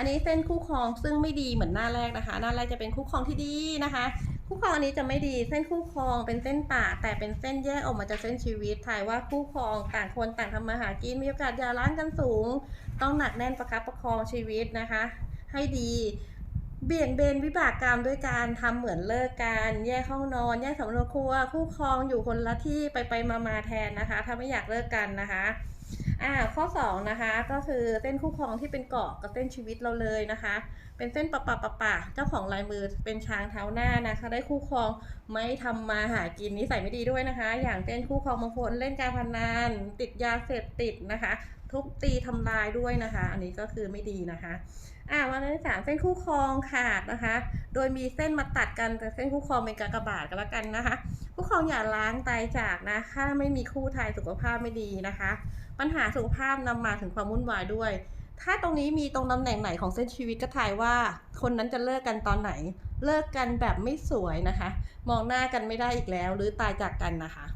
อันนี้เส้นคู่ครองซึ่งไม่ดีเหมือนหน้าแรกนะคะ หน้าแรกจะเป็นคู่ครองที่ดีนะคะ คู่ครองอันนี้จะไม่ดีเส้นคู่ครองเป็นเส้นป่าแต่เป็นเส้นแยกออกมาจากเส้นชีวิตถ่ายว่าคู่ครองต่างคนต่างทำมาหากินมีโอกาสหย่าร้างกันสูง ต้องหนักแน่นประคับประคองชีวิตนะคะ ให้ดีเบี่ยงเบนวิบากกรรมด้วยการทำเหมือนเลิกกันแยกห้องนอน แยกสำนักครัว คู่ครองอยู่คนละที่ไปไปมามาแทนนะคะ ถ้าไม่อยากเลิกกันนะคะ อ่าข้อ2นะคะก็คือเส้นคู่ครองที่เป็นเกาะกับเส้นชีวิตเราเลยนะคะ เป็นเส้นปะปะปะปะเจ้าของลายมือเป็นช้างเท้าหน้านะคะ ได้คู่ครองไม่ทำมาหากินนิสัยไม่ดีด้วยนะคะ อย่างเช่นคู่ครองบางคนเล่นการพนันติดยาเสพติดนะคะ ทุบตีทำลายด้วยนะคะ อันนี้ก็คือไม่ดีนะคะอ่าวันที่สามเส้นคู่ครองขาดนะคะ โดยมีเส้นมาตัดกันแต่เส้นคู่ครองเป็นกากบาทกันแล้วกันนะคะ คู่ครองอย่าล้างตายจากนะถ้าไม่มีคู่ทายสุขภาพไม่ดีนะคะ ปัญหาสุขภาพนำมาถึงความวุ่นวายด้วย ถ้าตรงนี้มีตรงตำแหน่งไหนของเส้นชีวิตก็ทายว่า คนนั้นจะเลิกกันตอนไหน เลิกกันแบบไม่สวยนะคะ มองหน้ากันไม่ได้อีกแล้ว หรือตายจากกันนะคะ